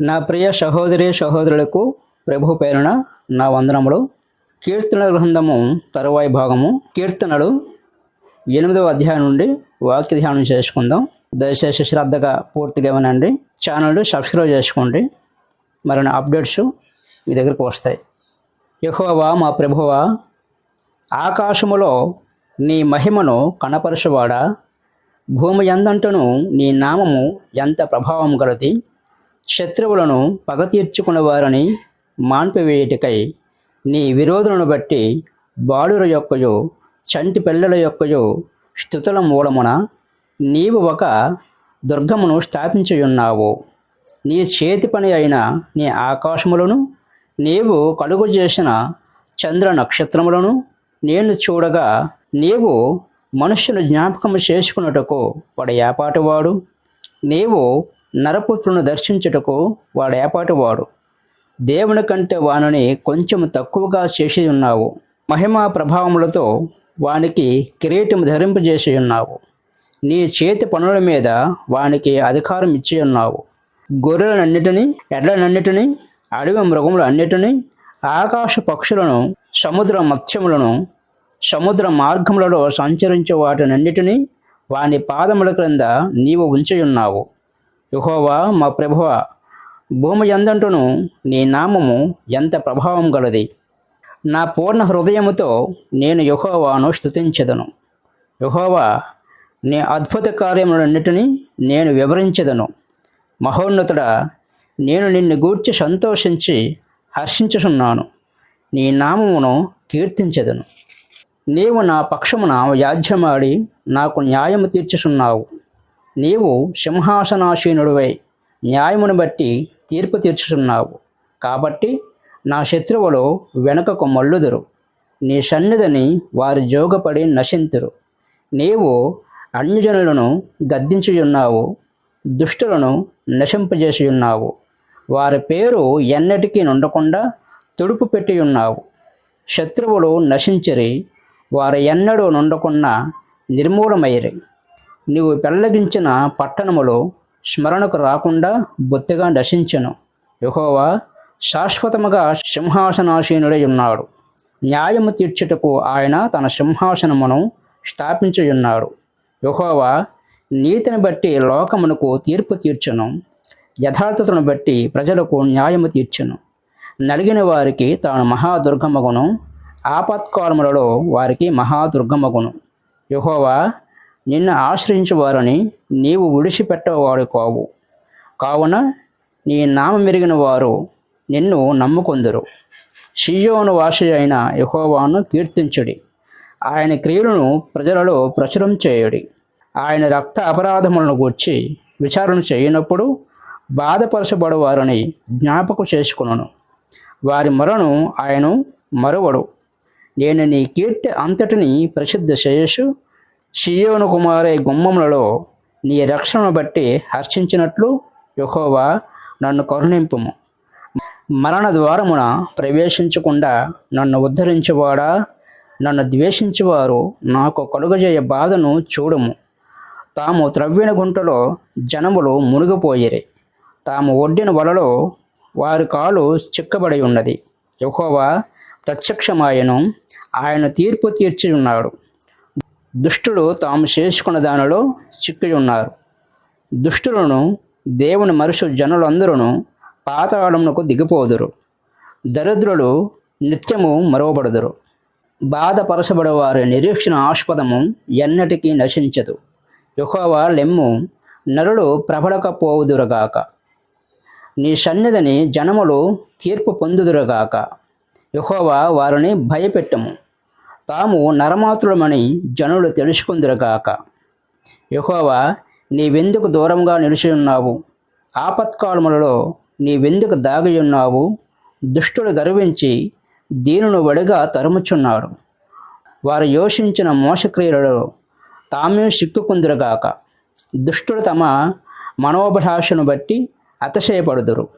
నా ప్రియ సహోదరి సహోదరులకు ప్రభు పేరున నా వందనములు. కీర్తన గ్రంథము తరువాయి భాగము. కీర్తనలు ఎనిమిదవ అధ్యాయం నుండి వాక్య ధ్యానం చేసుకుందాం. దయచేసి శ్రద్ధగా పూర్తిగా వినండి. ఛానల్ సబ్స్క్రైబ్ చేసుకోండి. మరిన్ని అప్డేట్స్ మీ దగ్గరకు వస్తాయి. యహోవా మా ప్రభువా ఆకాశములో నీ మహిమను కనపరచువాడా? భూమి ఎందంటను నీ నామము ఎంత ప్రభావం గలది? శత్రువులను పగ తీర్చుకున్న మాన్పివేయుటకై నీ విరోధులను బట్టి బాలుర యొక్కయో చంటి పిల్లల యొక్కయో స్థుతుల మూలమున నీవు ఒక దుర్గమును స్థాపించియున్నావు నీ చేతి పని అయిన నీ ఆకాశములను నీవు కలుగు చేసిన చంద్ర నక్షత్రములను నేను చూడగా నీవు మనుషులు జ్ఞాపకము చేసుకున్నటకు వాడు ఏపాటివాడు నీవు నరపుత్రుని దర్శించుటకు వాడు ఏపాటివాడు. దేవుని కంటే వానిని కొంచెం తక్కువగా చేసి ఉన్నావు మహిమా ప్రభావములతో వానికి కిరీటం ధరింపజేసి ఉన్నావు నీ చేతి పనుల మీద వానికి అధికారం ఇచ్చి ఉన్నావు గొర్రెలన్నిటినీ ఎడ్లనన్నిటినీ అడవి మృగములన్నిటినీ ఆకాశ పక్షులను సముద్ర మత్స్యములను సముద్ర మార్గములలో సంచరించే వాటినన్నిటినీ వాని పాదముల క్రింద నీవు ఉంచి ఉన్నావు యహోవా మా ప్రభువ భూమి ఎందంటును నీ నామము ఎంత ప్రభావం గలది? నా పూర్ణ హృదయముతో నేను యహోవాను స్తుతించెదను. యహోవా నీ అద్భుత కార్యములన్నిటినీ నేను వివరించెదను. మహోన్నతుడా నేను నిన్ను గూర్చి సంతోషించి హర్షించుచున్నాను. నీ నామమును కీర్తించదను. నీవు నా పక్షమున వ్యాధ్యమాడి నాకు న్యాయము తీర్చుచున్నావు. నీవు సింహాసనాశీనుడివై న్యాయమును బట్టి తీర్పు తీర్చుచున్నావు. కాబట్టి నా శత్రువులు వెనుకకు మల్లుదురు నీ సన్నిధిని వారి జోగపడి నశింతురు. నీవు అన్యజనులను గద్దించుచున్నావు దుష్టులను నశింపజేసియున్నావు. వారి పేరు ఎన్నటికీ నుండకుండా తుడుపు పెట్టి ఉన్నావు శత్రువులు నశించిరి వారు ఎన్నడూ నుండకున్న నిర్మూలమైరి నీవు పెళ్ళగించిన పట్టణములో స్మరణకు రాకుండా బొత్తిగా నశించెను. యహోవా శాశ్వతముగా సింహాసనాసీనుడై ఉన్నాడు. న్యాయము తీర్చుటకు ఆయన తన సింహాసనమును స్థాపించయున్నాడు యహోవా నీతిని బట్టి లోకమునకు తీర్పు తీర్చును. యథార్థతను బట్టి ప్రజలకు న్యాయము తీర్చును. నలిగిన వారికి తాను మహాదుర్గమగును. ఆపత్కాలములలో వారికి మహాదుర్గమగును. యహోవా నిన్ను ఆశ్రయించేవారని నీవు విడిచిపెట్టేవాడు కావు. కావున నీ నామ మెరిగిన వారు నిన్ను నమ్ముకొందురు. షియోను వాసి అయిన యహోవాను కీర్తించుడి. ఆయన క్రియలను ప్రజలలో ప్రచురం చేయుడి. ఆయన రక్త అపరాధములను గూర్చి విచారణ చేయనప్పుడు బాధపరచబడు వారిని జ్ఞాపకం చేసుకును వారి మరణు ఆయన మరువడు. నేను నీ కీర్తి అంతటిని ప్రసిద్ధ చేయసు షియోను కుమారే గుమ్మములలో నీ రక్షణను బట్టి హర్షించినట్లు యహోవా నన్ను కరుణింపుము. మరణ ద్వారమున ప్రవేశించకుండా నన్ను ఉద్ధరించేవాడా? నన్ను ద్వేషించేవారు నాకు కలుగజేయ బాధను చూడము. తాము త్రవ్విన గుంటలో జనములు మునిగిపోయిరి. తాము ఒడ్డిన వలలో వారి కాలు చిక్కబడి ఉన్నది. యహోవా ప్రత్యక్షమాయను. ఆయన తీర్పు తీర్చి ఉన్నాడు దుష్టుడు తాము చేసుకున్న దానిలో చిక్కి ఉన్నారు. దుష్టులను దేవుని మరుసు జనులందరూ పాతాళమునకు దిగిపోదురు. దరిద్రులు నిత్యము మరవబడుదురు. బాధపరచబడే వారి నిరీక్షణ ఆస్పదము ఎన్నటికీ నశించదు. యెహోవా లెమ్ము నరుడు ప్రబలకపోవుదురుగాక నీ సన్నిధిని జనములు తీర్పు పొందుదురుగాక. యెహోవా వారిని భయపెట్టము. తాము నరమాతులమని జనులు తెలుసుకుందురుగాక. యహోవా నీవెందుకు దూరంగా నిలిచి ఉన్నావు ఆపత్కాలములలో నీవెందుకు దాగి ఉన్నావు దుష్టుడు గర్వించి దీనును వడిగా తరుముచున్నాడు వారు యోషించిన మోసక్రియలలో తామే సిక్కుకుందురుగాక దుష్టుడు తమ మనోభిలాషను బట్టి అతిశయపడుదురు.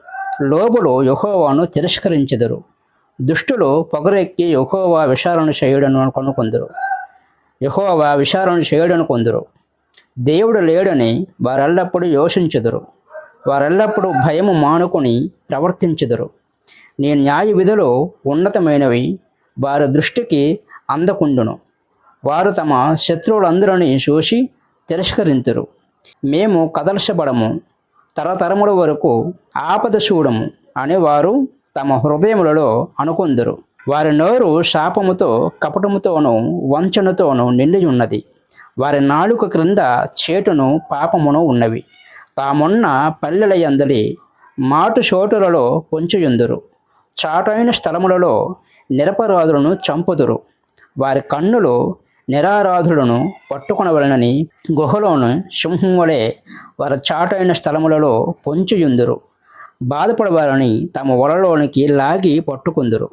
లోబులు యహోవాను తిరస్కరించెదరు. దుష్టులు పొగరెక్కి యహోవా విషాలను చేయుడను కొనుకొందురు యహోవా విషాలను చేయుడను కొందరు. దేవుడు లేడని వారెల్లప్పుడూ యోషించుదురు వారెల్లప్పుడూ భయము మానుకొని ప్రవర్తించుదురు. నీ న్యాయ విధులు ఉన్నతమైనవి వారి దృష్టికి అందకుండును. వారు తమ శత్రువులందరిని చూసి తిరస్కరింతురు. మేము కదల్చబడము. తరతరముల వరకు ఆపద చూడము అని వారు తమ హృదయములలో అనుకొందురు. వారి నోరు శాపముతో కపటముతోనూ వంచనతోనూ నిండి ఉన్నది. వారి నాలుక క్రింద చేటును పాపమును ఉన్నవి. తామున్న పల్లెలయందలి మాటు చోటులలో పొంచుయుందురు. చాటైన స్థలములలో నిరపరాధులను చంపుదురు. వారి కన్నులు నిరారాధులను పట్టుకొనవలనని గుహలోను సింహం వలె వారి చాటైన స్థలములలో పొంచుయుందురు. బాధపడవారని తమ వలలోనికి లాగి పట్టుకుందురు.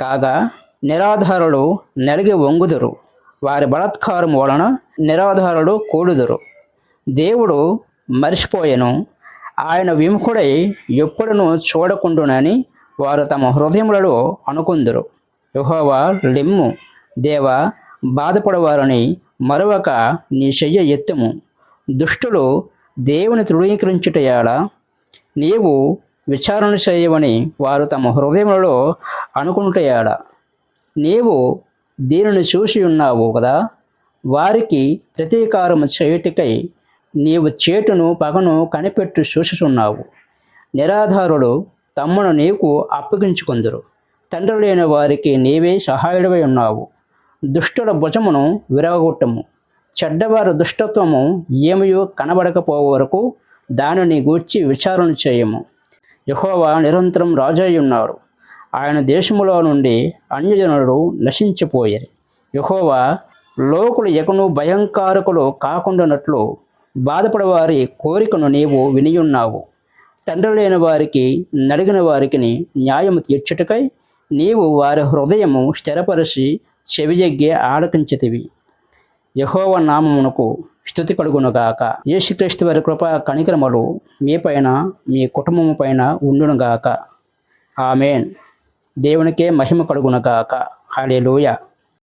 కాగా నిరాధారులు నలిగి వంగుదురు. వారి బలాత్కారం వలన నిరాధారులు కూడుదురు. దేవుడు మర్చిపోయెను. ఆయన విముఖుడై ఎప్పుడును చూడకుండునని వారు తమ హృదయములలో అనుకుందురు. యుహోవా లెమ్ము. దేవ బాధపడవారని మరొక నీ చెయ్య ఎత్తుము. దుష్టులు దేవుని తృణీకరించుటయాల నీవు విచారణ చేయవని వారు తమ హృదయములలో అనుకుంటాయాడ నీవు దీనిని చూసి ఉన్నావు కదా? వారికి ప్రతీకారము చేయుటికై నీవు చేటును పగను కనిపెట్టు చూసుచున్నావు నిరాధారుడు తమ్మును నీకు అప్పగించుకుందరు. తండ్రి లేని వారికి నీవే సహాయుడవై ఉన్నావు. దుష్టుల భుజమును విరగొట్టము చెడ్డవారి దుష్టత్వము ఏమయో కనబడకపోవరకు దానిని గూర్చి విచారణ చేయము. యహోవా నిరంతరం రాజై ఉన్నారు ఆయన దేశములో నుండి అన్యజనులు నశించిపోయారు. యహోవా లోకులు ఎకను భయంకారకులు కాకుండానట్లు బాధపడవారి కోరికను నీవు వినియున్నావు. తండ్రి లేని వారికి నడిగిన వారికి న్యాయము తీర్చుటకై నీవు వారి హృదయము స్థిరపరిచి చెవియగ్గే ఆలకించితివి. యహోవ నామమునకు స్థుతి కలుగునుగాక యేసుక్రీస్తు వారి కృప కనికరమలు మీ పైన మీ కుటుంబము పైన ఉండునుగాక ఆమెన్. దేవునికే మహిమ కలుగునుగాక లోయ